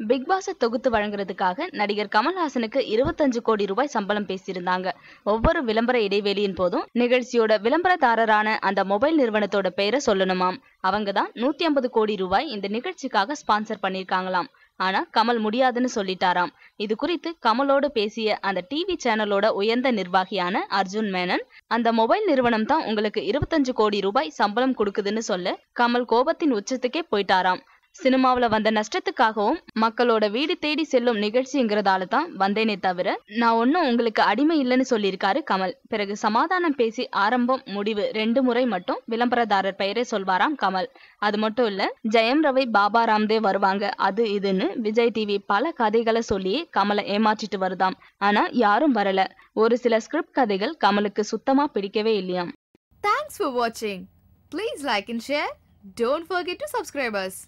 Big பாஸை தொகுத்து வழங்குறதுக்காக நடிகர் கமல்ஹாசனுக்கு இருபத்தஞ்சு கோடி ரூபாய் சம்பளம் பேசியிருந்தாங்க. ஒவ்வொரு விளம்பர இடைவெளியின் போதும் நிகழ்ச்சியோட விளம்பரதாரரான அந்த மொபைல் நிறுவனத்தோட பெயரை சொல்லணுமாம். அவங்க தான் நூத்தி ஐம்பது கோடி ரூபாய் இந்த நிகழ்ச்சிக்காக ஸ்பான்சர் பண்ணிருக்காங்களாம் ஆனா கமல் முடியாதுன்னு சொல்லிட்டாராம். இது குறித்து கமலோடு பேசிய அந்த டிவி சேனலோட உயர்ந்த நிர்வாகியான அர்ஜுன் மேனன் அந்த மொபைல் நிறுவனம் தான் உங்களுக்கு இருபத்தஞ்சு கோடி ரூபாய் சம்பளம் கொடுக்குதுன்னு சொல்ல கமல் கோபத்தின் உச்சத்துக்கே போயிட்டாராம். சினிமாவில் வந்த நஷ்டத்துக்காகவும் மக்களோட வீடு தேடி செல்லும் நிகழ்ச்சிங்கிறதால தான் வந்தேனே தவிர நான் ஒன்றும் உங்களுக்கு அடிமை இல்லைன்னு சொல்லியிருக்காரு கமல். பிறகு சமாதானம் பேசி ஆரம்பம் முடிவு ரெண்டு முறை மட்டும் விளம்பரதாரர் பெயரை சொல்வாராம் கமல். அது மட்டும் இல்ல ஜெயம் ரவி பாபா ராம்தேவ் வருவாங்க. அது இதுன்னு விஜய் டிவி பல கதைகளை சொல்லி கமலை ஏமாற்றிட்டு வருதாம். ஆனா யாரும் வரல. ஒரு சில ஸ்கிரிப்ட் கதைகள் கமலுக்கு சுத்தமா பிடிக்கவே இல்லையாம். தேங்க்ஸ் ஃபார் வாட்சிங் please like and share don't forget to subscribers.